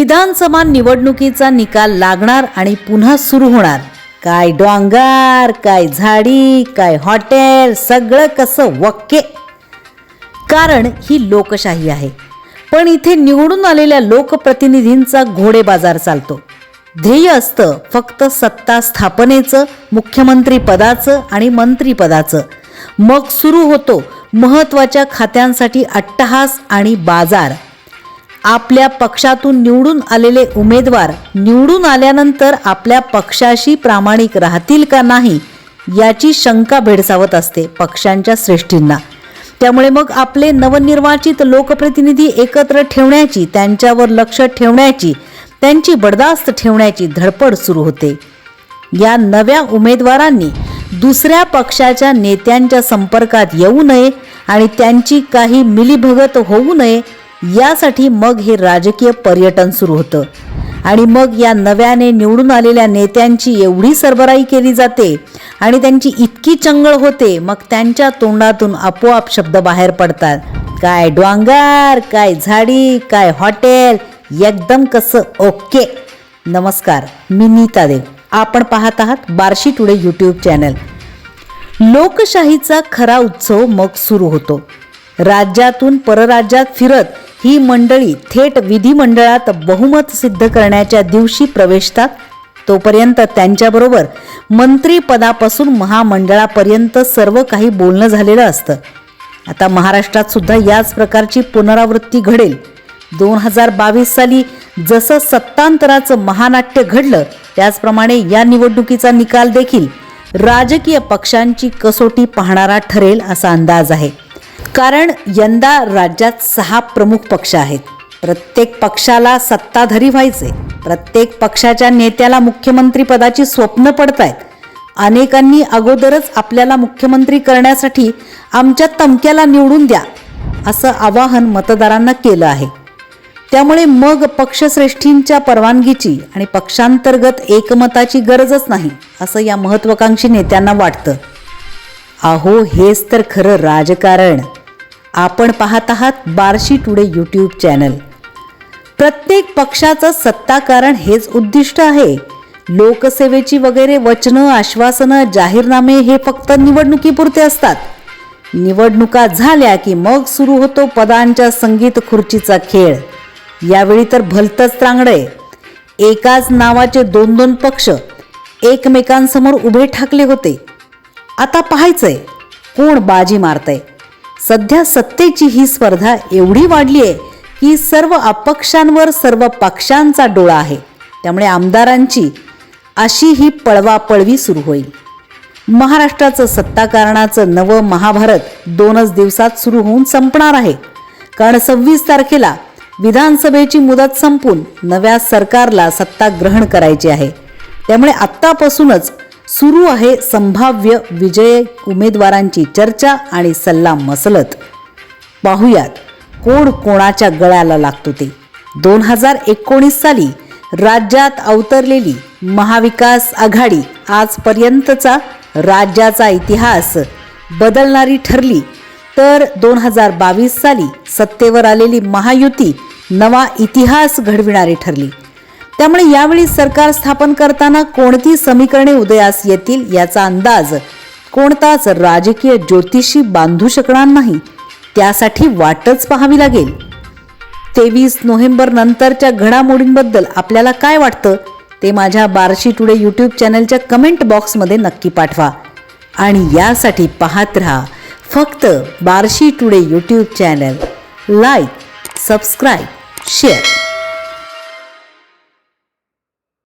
विधानसभा निवडणुकीचा निकाल लागणार आणि पुन्हा सुरू होणार. काय डोंगर काय झाडी काय हॉटेल सगळं कसं वक्के? कारण ही लोकशाही आहे. पण इथे निवडून आलेल्या लोकप्रतिनिधींचा घोडे बाजार चालतो. ध्येय असतं फक्त सत्ता स्थापनेचं मुख्यमंत्री पदाचं आणि मंत्रीपदाचं मग सुरू होतो महत्त्वाच्या खात्यांसाठी अट्टहास आणि बाजार. आपल्या पक्षातून निवडून आलेले उमेदवार निवडून आल्यानंतर आपल्या पक्षाशी प्रामाणिक राहतील का नाही याची शंका भेडसावत असते पक्षांच्या श्रेष्ठींना. त्यामुळे मग आपले नवनिर्वाचित लोकप्रतिनिधी एकत्र ठेवण्याची त्यांच्यावर लक्ष ठेवण्याची त्यांची बडदास्त ठेवण्याची धडपड सुरू होते. या नव्या उमेदवारांनी दुसऱ्या पक्षाच्या नेत्यांच्या संपर्कात येऊ नये आणि त्यांची काही मिलीभगत होऊ नये यासाठी मग हे राजकीय पर्यटन सुरू होतं. आणि मग या नव्याने निवडून आलेल्या नेत्यांची एवढी सरबराई केली जाते आणि त्यांची इतकी चंगळ होते मग त्यांच्या तोंडातून आपोआप शब्द बाहेर पडतात. काय डोंगर काय झाडी काय हॉटेल एकदम कसं ओके. नमस्कार मी नीता देव. आपण पाहत आहात बार्शी टुडे यूट्यूब चॅनल. लोकशाहीचा खरा उत्सव मग सुरू होतो. राज्यातून परराज्यात फिरत ही मंडळी थेट विधिमंडळात बहुमत सिद्ध करण्याच्या दिवशी प्रवेशतात. तोपर्यंत त्यांच्याबरोबर मंत्रीपदापासून महामंडळापर्यंत सर्व काही बोलणं झालेलं असतं. आता महाराष्ट्रात सुद्धा याच प्रकारची पुनरावृत्ती घडेल. दोन हजार बावीस साली जसं सत्तांतराचं महानाट्य घडलं त्याचप्रमाणे या निवडणुकीचा निकाल देखील राजकीय पक्षांची कसोटी पाहणारा ठरेल असा अंदाज आहे. कारण यंदा राज्यात सहा प्रमुख पक्ष आहेत. प्रत्येक पक्षाला सत्ताधारी व्हायचे. प्रत्येक पक्षाच्या नेत्याला मुख्यमंत्री पदाची स्वप्न पडतायत. अनेकांनी अगोदरच आपल्याला मुख्यमंत्री करण्यासाठी आमच्या तमक्याला निवडून द्या असं आवाहन मतदारांना केलं आहे. त्यामुळे मग पक्षश्रेष्ठींच्या परवानगीची आणि पक्षांतर्गत एकमताची गरजच नाही असं या महत्वाकांक्षी नेत्यांना वाटतं. अहो हेच तर खरं राजकारण. आपण पाहत आहात बार्शी टुडे यूट्यूब चॅनल. प्रत्येक पक्षाचं सत्ताकारण हेच उद्दिष्ट आहे. लोकसेवेची वगैरे वचनं आश्वासनं जाहीरनामे हे फक्त निवडणुकीपुरते असतात. निवडणुका झाल्या की मग सुरू होतो पदांच्या संगीत खुर्चीचा खेळ. यावेळी तर भलतंच त्रांगडंय एकाच नावाचे दोन दोन पक्ष एकमेकांसमोर उभे ठाकले होते. आता पाहायचंय कोण बाजी मारतंय. सध्या सत्तेची ही स्पर्धा एवढी वाढली आहे की सर्व अपक्षांवर सर्व पक्षांचा डोळा आहे. त्यामुळे आमदारांची अशी ही पळवापळवी सुरू होईल. महाराष्ट्राचं सत्ताकारणाचं नवं महाभारत दोनच दिवसात सुरू होऊन संपणार आहे. कारण सव्वीस तारखेला विधानसभेची मुदत संपून नव्या सरकारला सत्ता ग्रहण करायची आहे. त्यामुळे आत्तापासूनच सुरू आहे संभाव्य विजय उमेदवारांची चर्चा आणि सल्ला मसलत. पाहुयात कोण कोणाच्या गळ्याला लागतो ते. दोन हजार एकोणीस साली राज्यात अवतरलेली महाविकास आघाडी आजपर्यंतचा राज्याचा इतिहास बदलणारी ठरली. तर दोन हजार बावीस साली सत्तेवर आलेली महायुती नवा इतिहास घडविणारी ठरली. त्यामुळे यावेळी सरकार स्थापन करताना कोणती समीकरणे उदयास येतील याचा अंदाज कोणताच राजकीय ज्योतिषी बांधू शकणार नाही. त्यासाठी वाटच पाहावी लागेल. तेवीस नोव्हेंबर नंतरच्या घडामोडींबद्दल आपल्याला काय वाटतं? ते माझ्या बार्शी टुडे यूट्यूब चॅनलच्या कमेंट बॉक्समध्ये नक्की पाठवा. आणि यासाठी पाहत राहा फक्त Barshi today YouTube channel. Like subscribe share.